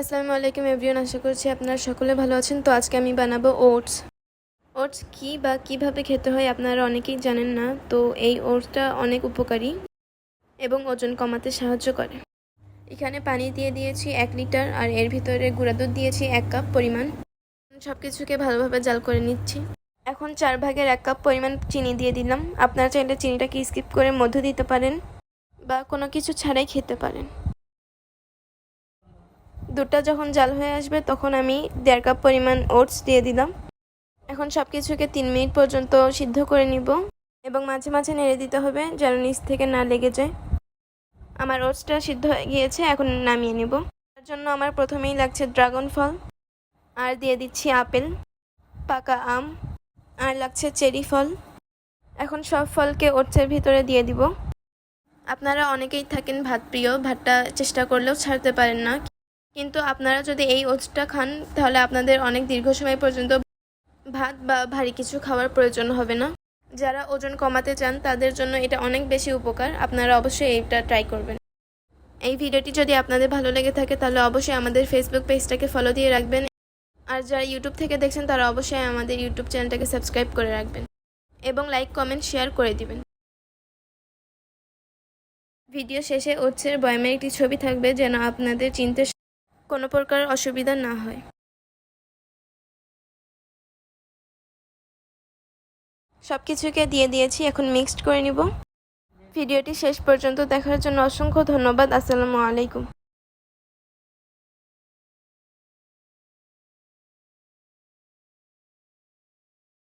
আসসালামু আলাইকুম এভরিওয়ান, আশা করছি আপনারা সকলে ভালো আছেন। তো আজকে আমি বানাবো ওটস। ওটস কী বা কীভাবে খেতে হয় আপনারা অনেকেই জানেন না, তো এই ওটসটা অনেক উপকারী এবং ওজন কমাতে সাহায্য করে। এখানে পানি দিয়ে দিয়েছি এক লিটার আর এর ভিতরে গুঁড়া দুধ দিয়েছি এক কাপ পরিমাণ। সব কিছুকে ভালোভাবে জাল করে নিচ্ছি। এখন চার ভাগের এক কাপ পরিমাণ চিনি দিয়ে দিলাম। আপনারা চাইলে চিনিটাকে স্কিপ করে মধু দিতে পারেন বা কোনো কিছু ছাড়াই খেতে পারেন। দুধটা যখন জাল হয়ে আসবে, তখন আমি দেড় কাপ পরিমাণ ওটস দিয়ে দিলাম। এখন সব কিছুকে তিন মিনিট পর্যন্ত সিদ্ধ করে নিব এবং মাঝে মাঝে নেড়ে দিতে হবে যেন নিচ থেকে না লেগে যায়। আমার ওটসটা সিদ্ধ হয়ে গিয়েছে, এখন নামিয়ে নিব। তার জন্য আমার প্রথমেই লাগছে ড্রাগন ফল, আর দিয়ে দিচ্ছি আপেল, পাকা আম, আর লাগছে চেরি ফল। এখন সব ফলকে ওটসের ভিতরে দিয়ে দিব। আপনারা অনেকেই থাকেন ভাত প্রিয় ভাতটা চেষ্টা করলেও ছাড়তে পারেন না। কিন্তু আপনারা যদি এই ওটসটা খান, তাহলে আপনাদের অনেক দীর্ঘ সময় পর্যন্ত ভাত বা ভারী কিছু খাওয়ার প্রয়োজন হবে না। যারা ওজন কমাতে চান, তাদের জন্য এটা অনেক বেশি উপকার। আপনারা অবশ্যই এইটা ট্রাই করবেন। এই ভিডিওটি যদি আপনাদের ভালো লেগে থাকে, তাহলে অবশ্যই আমাদের ফেসবুক পেজটাকে ফলো দিয়ে রাখবেন। আর যারা ইউটিউব থেকে দেখছেন, তারা অবশ্যই আমাদের ইউটিউব চ্যানেলটাকে সাবস্ক্রাইব করে রাখবেন এবং লাইক কমেন্ট শেয়ার করে দিবেন। ভিডিও শেষে ওটসের বয়ামের একটি ছবি থাকবে, যেন আপনাদের চিনতে কোনো প্রকার অসুবিধা না হয়। সব কিছুকে দিয়ে দিয়েছি, এখন মিক্সড করে নিব। ভিডিওটি শেষ পর্যন্ত দেখার জন্য অসংখ্য ধন্যবাদ, আসসালামু আলাইকুম।